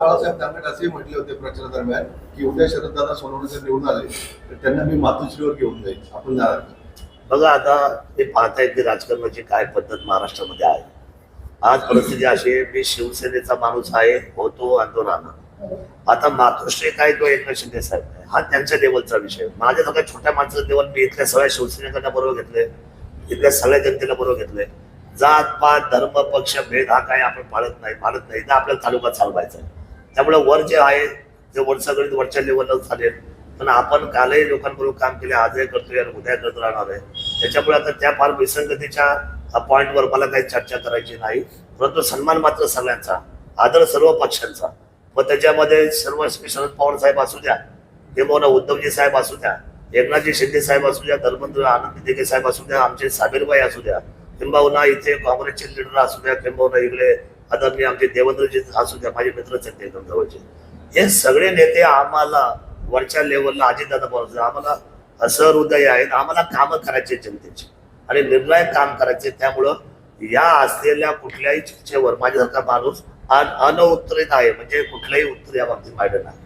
बाळासाहेब दानवे असेही म्हटले होते प्रचारादरम्यान की उद्या शरददादा सोनवणे जर निवडून आले तर त्यांना मी मातोश्रीवर घेऊन जाईल आपण जाणार बघा आता ते पाहतायत की राजकारणाची काय पद्धत महाराष्ट्रामध्ये आहे. आज परिस्थिती अशी आहे मी शिवसेनेचा माणूस आहे होतो आंदोलन आता मातोश्री काय तो एकनाथ शिंदे साहेब हा त्यांच्या लेवलचा विषय माझ्या सगळ्या छोट्या माणसाचं लेवल मी इथल्या सगळ्या शिवसेनेकांना बरोबर घेतले इथल्या सगळ्या जनतेला बरोबर घेतले जात पात धर्म पक्ष भेद हा काय आपण पाळत नाही पाळत नाही. तर आपल्याला तालुका चालवायचा आहे. त्यामुळे वर जे आहे ते वर वरच्या लेवलला चालेल पण आपण कालही लोकांबरोबर काम केले आजही करतोय आणि उद्या करत राहणार आहे. त्याच्यामुळे आता त्या फार विसंगतीच्या पॉईंटवर मला काही चर्चा करायची नाही. परंतु सन्मान मात्र सगळ्यांचा आदर सर्व पक्षांचा. मग त्याच्यामध्ये सर्व शरद पवार साहेब असू द्या किंवा उद्धवजी साहेब असू द्या एकनाथजी शिंदे साहेब असू द्या धर्मेंद्र आनंद दिघे साहेब असू द्या आमचे साबीरबाई असू द्या किंबहुना इथे काँग्रेसचे लीडर असू द्या किंबहुना इकडे आदरणीय आमचे देवेंद्रजी असू द्या माझे मित्रच आहेत एकदम जवळचे हे सगळे नेते आम्हाला वरच्या लेवलला अजितदादा पवार आम्हाला सहृदय आहेत आम्हाला कामं करायचे जनतेची. आणि निर्णायक काम करायचे त्यामुळं या असलेल्या कुठल्याही चर्चेवर माझ्यासारखा माणूस अन- अनउत्तरित आहे. म्हणजे कुठलंही उत्तर या बाबतीत माहिती नाही.